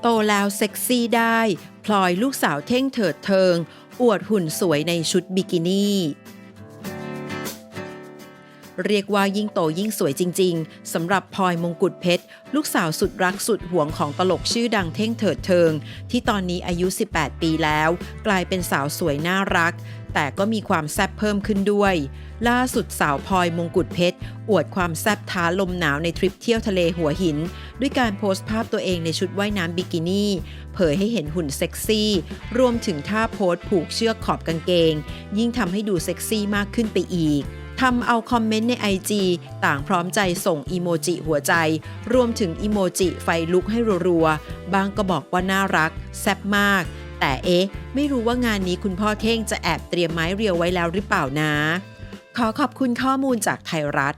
โตแล้วเซ็กซี่ได้ พลอยลูกสาวเท่งเถิดเทิง อวดหุ่นสวยในชุดบิกินี่ เรียกว่ายิ่งโตยิ่งสวยจริง ๆสำหรับพลอยมงกุฎเพชร ลูกสาวสุดรักสุดห่วงของตลกชื่อดังเท่งเถิดเทิง ที่ตอนนี้อายุ 18 ปีแล้ว กลายเป็นสาวสวยน่ารัก แต่ก็มีความแซ่บเพิ่มขึ้นด้วย ล่าสุดสาวพลอยมงกุฎเพชร อวดความแซ่บท้าลมหนาวในทริปเที่ยวทะเลหัวหิน ด้วยการโพสต์ภาพตัวเองในชุดว่ายน้ำบิกินี่ เผยให้เห็นหุ่นเซ็กซี่ รวมถึงท่าโพสต์ผูกเชือกขอบกางเกง ยิ่งทำให้ดูเซ็กซี่มากขึ้นไปอีก ทำเอาคอมเมนต์ใน IG ต่างพร้อมใจส่งอีโมจิหัวใจ รวมถึงอีโมจิไฟลุกให้รัวๆ บางก็บอกว่าน่ารัก แซ่บมาก แต่เอ๊ะ ไม่รู้ว่างานนี้คุณพ่อเท่งจะแอบเตรียมไม้เรียวไว้แล้วหรือเปล่านะ ขอขอบคุณข้อมูลจากไทยรัฐ